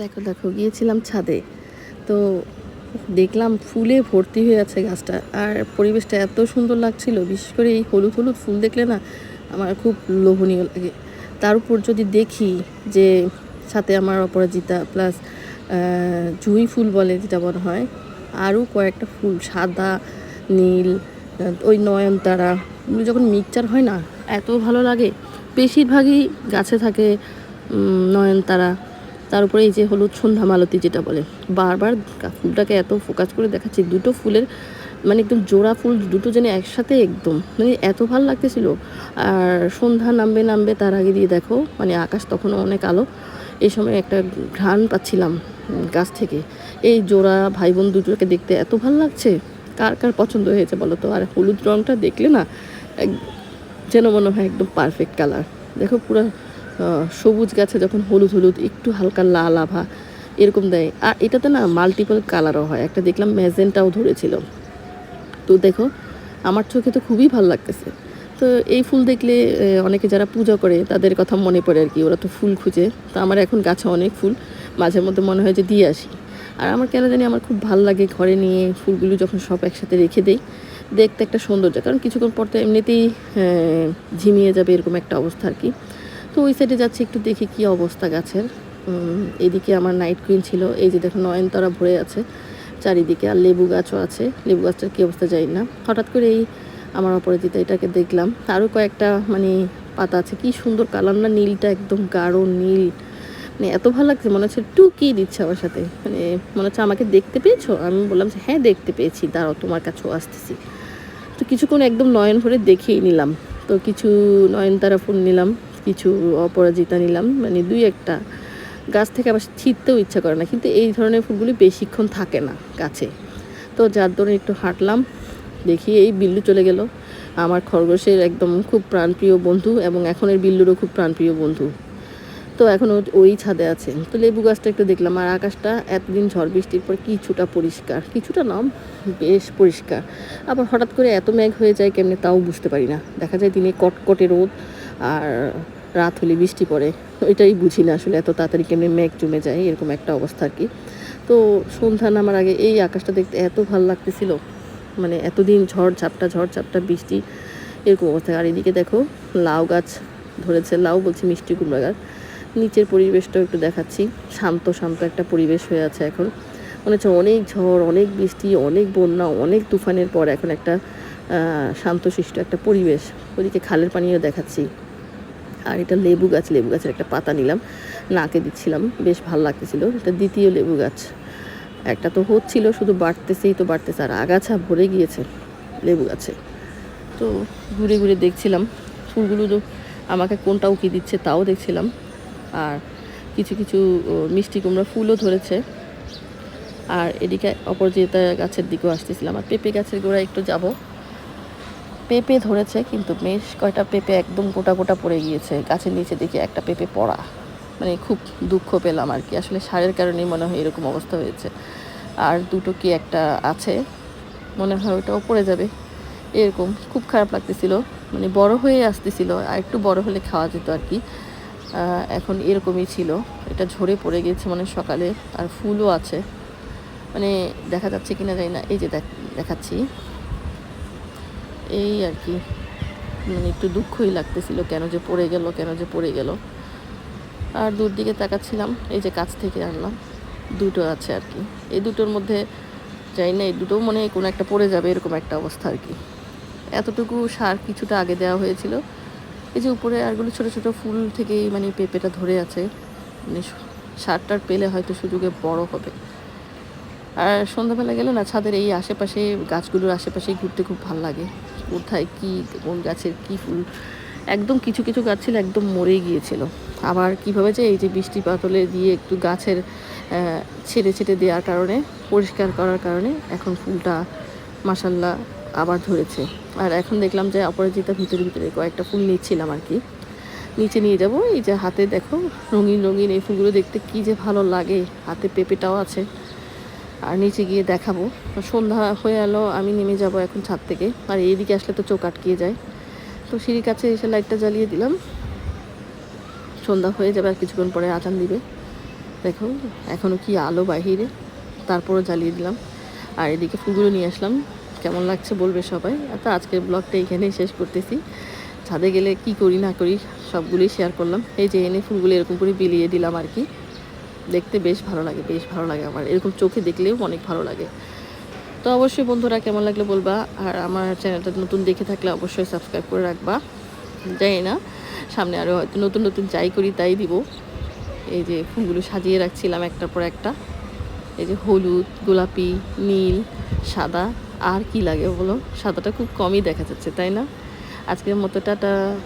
দেখো দেখো, গিয়েছিলাম ছাদে। তো দেখলাম ফুলে ভর্তি হয়ে আছে গাছটা। আর পরিবেশটা এত সুন্দর লাগছিল, বিশেষ করে এই হলুদ হলুদ ফুল দেখলে না আমার খুব লোভনীয় লাগে। তার উপর যদি দেখি যে সাথে আমার অপরাজিতা প্লাস জুঁই ফুল বলে যেটা মনে হয়, আরও কয়েকটা ফুল, সাদা, নীল ওই নয়নতারা, এগুলো যখন মিক্সচার হয় না, এত ভালো লাগে। বেশিরভাগই গাছে থাকে নয়নতারা। তার উপরে এই যে হলুদ সন্ধ্যা মালতি যেটা বলে, বারবার ফুলটাকে এত ফোকাস করে দেখাচ্ছি, দুটো ফুলের মানে একদম জোড়া ফুল দুটো যেন একসাথে একদম মানে এত ভালো লাগতেছিল। আর সন্ধ্যা নামবে নামবে তার আগে দিয়ে দেখো মানে আকাশ তখনও অনেক আলো। এই সময় একটা ঘ্রাণ পাচ্ছিলাম গাছ থেকে। এই জোড়া ভাই বোন দুটোকে দেখতে এত ভালো লাগছে। কার কার পছন্দ হয়েছে বলো তো? আর হলুদ রঙটা দেখলে না যেন মনে হয় একদম পারফেক্ট কালার দেখো পুরো সবুজ গাছে যখন হলুদ হলুদ, একটু হালকা লাল আভা এরকম দেয়। আর এটাতে না মাল্টিপল কালারও হয়। একটা দেখলাম ম্যাজেন্টাও ধরেছিল। তো দেখো, আমার চোখে তো খুবই ভালো লাগতেছে। তো এই ফুল দেখলে অনেকে যারা পূজা করে, তাদের কথা মনে পড়ে আর কি। ওরা তো ফুল খুঁজে। তো আমার এখন গাছে অনেক ফুল। মাঝে মধ্যে মনে হয় যে দিয়ে আসি। আর আমার কেন জানি আমার খুব ভালো লাগে ঘরে নিয়ে ফুলগুলো যখন সব একসাথে রেখে দেই। দেখতে একটা সৌন্দর্য। কারণ কিছুক্ষণ পর তো এমনিতেই ঝিমিয়ে যাবে এরকম একটা অবস্থা আর কি। তো ওই সাইডে যাচ্ছি, একটু দেখি কি অবস্থা গাছের। এদিকে আমার নাইট কুইন ছিল, এই যে দেখো নয়নতারা ভরে আছে চারিদিকে, আর লেবু গাছও আছে। লেবু গাছটার কী অবস্থা জানি না। হঠাৎ করে এই আমার অপরাজিতা এটাকে দেখলাম। আরও কয়েকটা মানে পাতা আছে, কি সুন্দর কালার না, নীলটা একদম গাঢ় নীল। মানে এত ভালো লাগছে, মনে হচ্ছে টুকি দিচ্ছে আমার সাথে। মানে মনে হচ্ছে আমাকে দেখতে পেয়েছ? আমি বললাম যে হ্যাঁ দেখতে পেয়েছি। দাঁড়াও, তোমার কাছেও আসতেছি। তো কিছুক্ষণ একদম নয়ন ভরে দেখেই নিলাম। তো কিছু নয়নতারা ফুল নিলাম। কিছু অপরাজিতা নিলাম। মানে দুই একটা গাছ থেকে আবার ছিঁড়তেও ইচ্ছা করে না। কিন্তু এই ধরনের ফুলগুলি বেশিক্ষণ থাকে না গাছে। তো যার দরুন একটু হাঁটলাম, দেখি এই বিল্লু চলে গেল। আমার খরগোশের একদম খুব প্রাণপ্রিয় বন্ধু এবং এখনের বিল্লুরও খুব প্রাণপ্রিয় বন্ধু। তো এখন ওই ছাদে আছে। তো লেবু গাছটা একটু দেখলাম। আর আকাশটা এতদিন ঝড় বৃষ্টির পর কিছুটা পরিষ্কার। কিছুটা নাম বেশ পরিষ্কার। আবার হঠাৎ করে এত মেঘ হয়ে যায় কেমনে তাও বুঝতে পারি না। দেখা যায় দিনে কটকটে রোদ। আর রাত হলে বৃষ্টি পড়ে। ওইটাই বুঝি না আসলে এত তাড়াতাড়ি কেমনে মেঘ জমে যায়, এরকম একটা অবস্থা আর কি। তো সন্ধ্যা নামার আগে এই আকাশটা দেখতে এত ভালো লাগতেছিল মানে এতদিন ঝড় ঝাপটা ঝড় ঝাপটা, বৃষ্টি, এরকম অবস্থা। আর এদিকে দেখো, লাউ গাছ ধরেছে, লাউ বলছি মিষ্টি কুমড়া গাছ। নিচের পরিবেশটাও একটু দেখাচ্ছি, শান্ত শান্ত একটা পরিবেশ হয়ে আছে এখন। মনে হচ্ছে অনেক ঝড়, অনেক বৃষ্টি, অনেক বন্যা, অনেক তুফানের পর এখন একটা শান্তশিষ্ট একটা পরিবেশ। ওদিকে খালের পানিও দেখাচ্ছি। আর এটা লেবু গাছ, লেবু গাছের একটা পাতা নিলাম। নাকে দিচ্ছিলাম, বেশ ভালো লাগতেছিল। এটা দ্বিতীয় লেবু গাছ। একটা তো হচ্ছিল, শুধু বাড়তেছেই তো বাড়তেছে। আর আগাছা ভরে গিয়েছে লেবু গাছে। তো ঘুরে ঘুরে দেখছিলাম, ফুলগুলো তো আমাকে কোনটা উকি দিচ্ছে তাও দেখছিলাম। আর কিছু কিছু মিষ্টি কুমড়া ফুলও ধরেছে। আর এদিকে অপরাজিতা গাছের দিকেও আসতেছিলাম। আর পেঁপে গাছের গোড়ায় একটু যাব। পেঁপে ধরেছে, কিন্তু বেশ কয়টা পেঁপে একদম গোটা গোটা পড়ে গিয়েছে। গাছের নিচে দেখি একটা পেঁপে পড়া। মানে খুব দুঃখ পেলাম আর কি। আসলে সারের কারণেই মনে হয় এরকম অবস্থা হয়েছে। আর দুটো কি একটা আছে? মনে হয় ওটাও পড়ে যাবে। এরকম খুব খারাপ লাগতেছিল। মানে বড় হয়ে আসতেছিল। আর একটু বড় হলে খাওয়া যেত আর কি। এখন এরকমই ছিল। এটা ঝরে পড়ে গেছে মানে সকালে। আর ফুলও আছে। মানে দেখা যাচ্ছে কিনা জানি না। এই যে দেখ- দেখাচ্ছি। এই আর কি। মানে একটু দুঃখই লাগতেছিল, কেন যে পড়ে গেল, কেন যে পড়ে গেল। আর দূর দিকে তাকাচ্ছিলাম, এই যে কাছ থেকে আনলাম। দুটো আছে আর কি। এই দুটোর মধ্যে জানি না, এই দুটোও মনে কোনো একটা পড়ে যাবে, এরকম একটা অবস্থা আর কি। এতটুকু সার কিছুটা আগে দেওয়া হয়েছিল। এই যে উপরে আরগুলো ছোট ছোট ফুল থেকেই মানে পেঁপেটা ধরে আছে। মানে সারটার পেলে হয়তো সুযোগে বড় হবে। আর সন্ধ্যাবেলা গেলে না, ছাদের এই আশেপাশে, গাছগুলোর আশেপাশেই ঘুরতে খুব ভালো লাগে। কোথায় কি, কোন গাছের কি ফুল। একদম কিছু কিছু গাছ ছিল একদম মরেই গিয়েছিল। আবার কীভাবে যে এই যে বৃষ্টি পাতলে দিয়ে একটু গাছের ছেড়ে ছেড়ে দেওয়ার কারণে, পরিষ্কার করার কারণে এখন ফুলটা মাসাল্লাহ আবার ধরেছে। আর এখন দেখলাম যে অপরাজিতা ভিতরে ভিতরে কয়েকটা ফুল নিচ্ছিলাম আর কি। নিচে নিয়ে যাব, এই যে হাতে দেখো রঙিন রঙিন এই ফুলগুলো দেখতে কি যে ভালো লাগে। হাতে পেঁপেটাও আছে। আর নিচে গিয়ে দেখাবো। সন্ধ্যা হয়ে এলো, আমি নেমে যাব এখন ছাদ থেকে। আর এইদিকে আসলে তো চোখ আটকিয়ে যায়। তো সিঁড়ির কাছে এসে লাইটটা জ্বালিয়ে দিলাম। সন্ধ্যা হয়ে যাবে আর কিছুক্ষণ পরে আজান দিবে। দেখো এখনও কি আলো বাহিরে। তারপরও জ্বালিয়ে দিলাম। আর এদিকে ফুলগুলো নিয়ে আসলাম। কেমন লাগছে বলবে সবাই। তো আজকের ব্লগটা এখানেই শেষ করতেছি। ছাদে গেলে কি করি না করি সবগুলোই শেয়ার করলাম। এই যে এনে ফুলগুলো এরকম করে বিলিয়ে দিলাম আর কি। দেখতে বেশ ভালো লাগে, বেশ ভালো লাগে আমার। এরকম চোখে দেখলেও অনেক ভালো লাগে। তো অবশ্যই বন্ধুরা কেমন লাগলে বলবা? আর আমার চ্যানেলটা নতুন দেখে থাকলে অবশ্যই সাবস্ক্রাইব করে রাখবা। যাই না, সামনে আরও হয়তো নতুন নতুন যাই করি তাই দিব। এই যে ফুলগুলো সাজিয়ে রাখছিলাম একটার পর একটা। এই যে হলুদ, গোলাপি, নীল, সাদা, আর কি লাগে বলো? সাদাটা খুব কমই দেখা যাচ্ছে, তাই না? আজকের মতো টাটা।